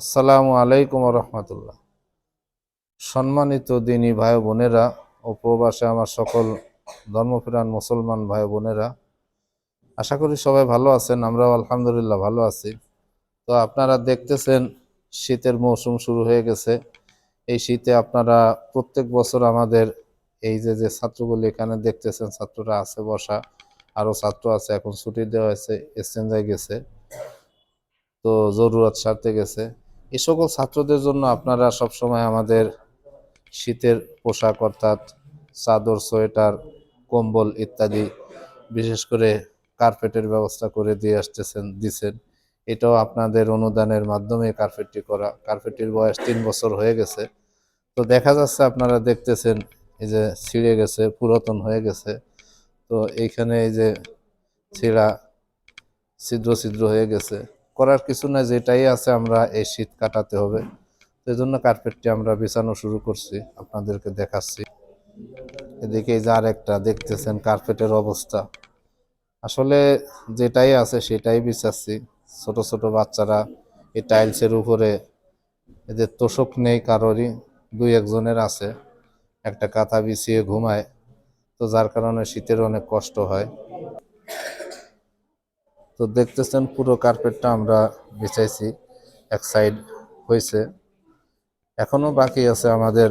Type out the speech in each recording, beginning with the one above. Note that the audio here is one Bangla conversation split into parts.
আসসালামু আলাইকুম রহমতুল্লাহ সম্মানিত দিনী ভাই বোনেরা ও প্রবাসে আমার সকল ধর্মপ্রাণ মুসলমান ভাই বোনেরা, আশা করি সবাই ভালো আছেন, আমরাও আলহামদুলিল্লাহ ভালো আছি। তো আপনারা দেখতেছেন, শীতের মৌসুম শুরু হয়ে গেছে। এই শীতে আপনারা প্রত্যেক বছর আমাদের এই যে যে ছাত্রগুলি এখানে দেখতেছেন, ছাত্ররা আছে বসা, আরও ছাত্র আছে, এখন ছুটি দেওয়া হয়েছে এক্সচেঞ্জায় গেছে। তো জরুরত সারতে গেছে। এই সকল ছাত্রদের জন্য আপনারা সবসময় আমাদের শীতের পোশাক অর্থাৎ চাদর, সোয়েটার, কম্বল ইত্যাদি বিশেষ করে কার্পেটের ব্যবস্থা করে দিয়ে আসতেছেন, দিছেন। এটাও আপনাদের অনুদানের মাধ্যমে কার্পেটটি করা, কার্পেটটির বয়স তিন বছর হয়ে গেছে। তো দেখা যাচ্ছে আপনারা দেখতেছেন, এই যে ছিঁড়ে গেছে, পুরাতন হয়ে গেছে। তো এইখানে এই যে ছিঁড়া ছিদ্র ছিদ্র হয়ে গেছে। করার কিছু নাই যেটাই আছে আমরা এই শীত কাটাতে হবে। সেই জন্য কার্পেটটি আমরা বিছানো শুরু করছি, আপনাদেরকে দেখাচ্ছি। এদিকে এই যে আর একটা দেখতেছেন কার্পেটের অবস্থা। আসলে যেটাই আছে সেটাই বিছাচ্ছি। ছোট ছোট বাচ্চারা এই টাইলসের উপরে এদের তোষক নেই কারোরই, দুই একজনের আছে। একটা কাঁথা বিছিয়ে ঘুমায়, তো যার কারণে শীতের অনেক কষ্ট হয়। তো দেখতেছেন পুরো কার্পেটটা আমরা বিছাইছি, এক সাইড হয়েছে এখনও বাকি আছে আমাদের,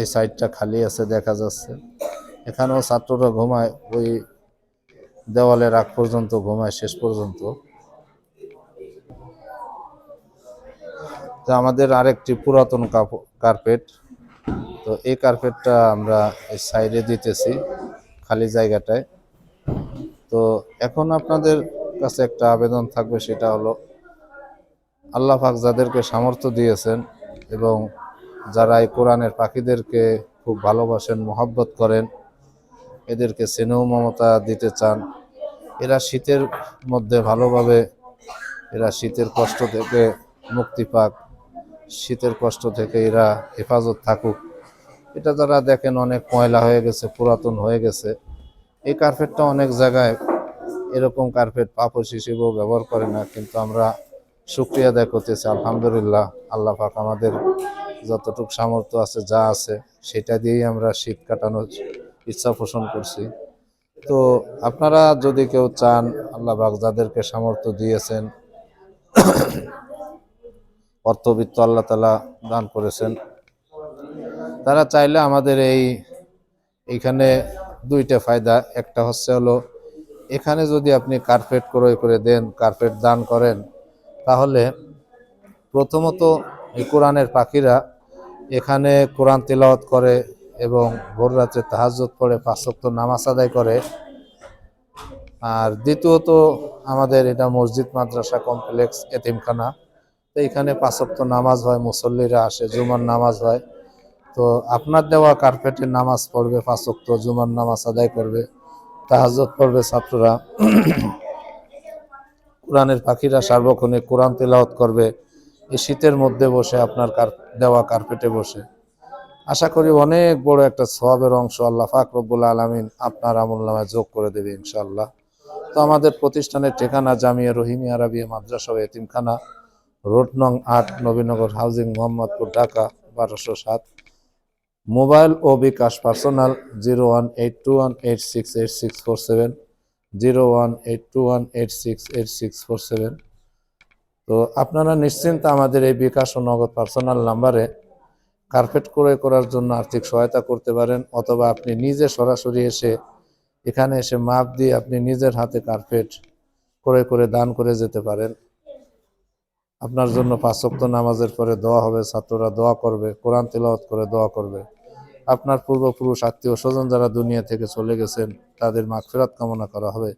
এই সাইডটা খালি আছে দেখা যাচ্ছে। এখানেও ছাত্ররা ঘুমায়, ওই দেওয়ালের আগ পর্যন্ত ঘুমায়, শেষ পর্যন্ত। তো আমাদের আরেকটি পুরাতন কার্পেট তো এই কার্পেটটা আমরা সাইডে দিতেছি, খালি জায়গাটায়। তো এখন আপনাদের কাছে একটা আবেদন থাকবে, সেটা হলো আল্লাহ পাক যাদেরকে সামর্থ্য দিয়েছেন এবং যারা এই কোরআনের পাখিদেরকে খুব ভালোবাসেন, মহব্বত করেন, এদেরকে স্নেহ মমতা দিতে চান, এরা শীতের মধ্যে ভালোভাবে, এরা শীতের কষ্ট থেকে মুক্তি পাক, শীতের কষ্ট থেকে এরা হেফাজত থাকুক। এটা যারা দেখেন অনেক ময়লা হয়ে গেছে, পুরাতন হয়ে গেছে এই কার্পেটটা অনেক জায়গায় এরকম কার্পেট পাপস হিসেবেও ব্যবহার করে না, কিন্তু আমরা শুক্রিয়া আদায় করতেছি, আলহামদুলিল্লাহ। আল্লাহ পাক আমাদের যতটুকু সামর্থ্য আছে, যা আছে, সেটা দিয়েই আমরা শীত কাটানোর ইচ্ছা পোষণ করছি। তো আপনারা যদি কেউ চান, আল্লাহ পাক যাদেরকে সামর্থ্য দিয়েছেন, অর্থবিত্ত আল্লাহ তালা দান করেছেন, তারা চাইলে আমাদের এই, এইখানে দুইটা ফায়দা। একটা হচ্ছে হলো, এখানে যদি আপনি কার্পেট ক্রয় করে দেন, কার্পেট দান করেন, তাহলে প্রথমত এই কোরআনের পাখিরা এখানে কোরআন তেলাওয়াত করে এবং ভোর রাত্রে তাহাজ্জুদ পড়ে পাঁচক্ত নামাজ আদায় করে। আর দ্বিতীয়ত, আমাদের এটা মসজিদ, মাদ্রাসা, কমপ্লেক্স, এতিমখানা। তো এখানে পাঁচক্ত নামাজ হয়, মুসল্লিরা আসে, জুমার নামাজ হয়। তো আপনার দেওয়া কার্পেটের নামাজ পড়বে পাঁচক্ত জুমার নামাজ আদায় করবে তাহাজত পড়বে ছাত্ররা। কোরআনের পাখিরা সার্বক্ষণিক কোরআন তেলাওয়াত করবে, এই শীতের মধ্যে বসে আপনার দেওয়া কার্পেটে বসে। আশা করি অনেক বড় একটা সবের অংশ আল্লাহ ফাক রব্বুল আলমিন আপনার আমল নামায় যোগ করে দেবে ইনশাআল্লাহ। তো আমাদের প্রতিষ্ঠানের ঠিকানা জামিয়া রহিমি আরবিয়া মাদ্রাসা ও এতিমখানা, রোড নং আট নবীনগর, হাউজিং মোহাম্মদপুর, ঢাকা, বারোশো সাত। মোবাইল ও bKash personal zero one eight two one eight six eight six four seven, zero one eight two one eight six eight six four seven. তো আপনারা নিশ্চিন্তে আমাদের এই বিকাশ ও নগদ পার্সোনাল নাম্বারে কার্পেট ক্রয় করার জন্য আর্থিক সহায়তা করতে পারেন, অথবা আপনি নিজে সরাসরি এসে এখানে এসে মাপ দিয়ে আপনি নিজের হাতে কার্পেট ক্রয় করে দান করে যেতে পারেন। আপনার জন্য পাঁচক্ত নামাজের পরে দোয়া হবে, ছাত্ররা দোয়া করবে, কোরআন তেলাওয়াত করে দোয়া করবে। আপনার পূর্বপুরুষ, আত্মীয় স্বজন যারা দুনিয়া থেকে চলে গেছেন, তাদের মাগফিরাত কামনা করা হবে।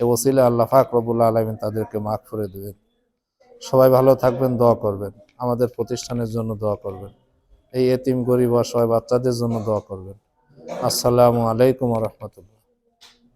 এ ওসিলে আল্লাহ ফাক রবুল্লা আলমিন তাদেরকে মাফ করে দেবেন। সবাই ভালো থাকবেন, দোয়া করবেন। আমাদের প্রতিষ্ঠানের জন্য দোয়া করবেন। এই এতিম গরিব অসহায় বাচ্চাদের জন্য দোয়া করবেন। আসসালামু আলাইকুম রহমতুল্লাহ।